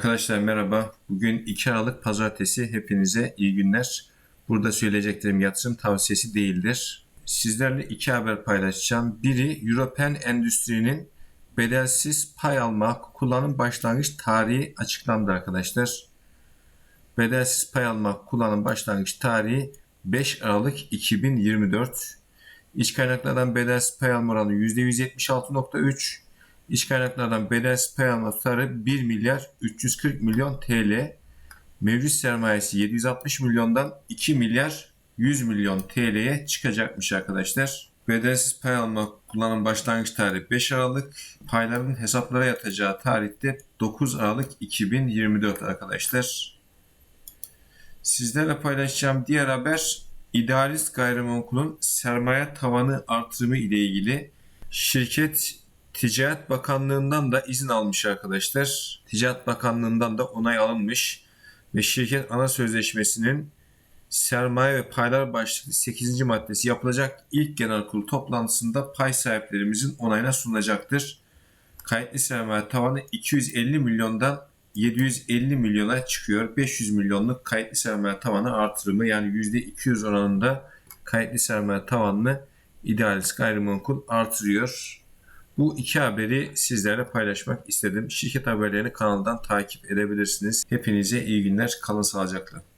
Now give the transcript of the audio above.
Arkadaşlar merhaba. Bugün 2 Aralık Pazartesi. Hepinize iyi günler. Burada söyleyeceklerim yatırım tavsiyesi değildir. Sizlerle iki haber paylaşacağım. Biri European Endüstri'nin bedelsiz pay alma kullanım başlangıç tarihi açıklandı arkadaşlar. Bedelsiz pay alma kullanım başlangıç tarihi 5 Aralık 2024. İç kaynaklardan bedelsiz pay alma oranı %176.3. İç kaynaklardan bedelsiz pay alma tutarı 1 milyar 340 milyon TL. Mevcut sermayesi 760 milyondan 2 milyar 100 milyon TL'ye çıkacakmış arkadaşlar. Bedelsiz pay alma kullanım başlangıç tarihi 5 Aralık. Payların hesaplara yatacağı tarihte 9 Aralık 2024 arkadaşlar. Sizlerle paylaşacağım diğer haber idealist gayrimenkulün sermaye tavanı artırımı ile ilgili. Şirket Ticaret Bakanlığı'ndan da izin almış arkadaşlar. Ticaret Bakanlığı'ndan da onay alınmış ve şirket ana sözleşmesinin sermaye ve paylar başlıklı 8. maddesi yapılacak ilk genel kurul toplantısında pay sahiplerimizin onayına sunulacaktır. Kayıtlı sermaye tavanı 250 milyondan 750 milyona çıkıyor. 500 milyonluk kayıtlı sermaye tavanı artırımı yani %200 oranında kayıtlı sermaye tavanını idealist gayrimenkul artırıyor. Bu iki haberi sizlerle paylaşmak istedim. Şirket haberlerini kanaldan takip edebilirsiniz. Hepinize iyi günler. Kalın sağlıcakla.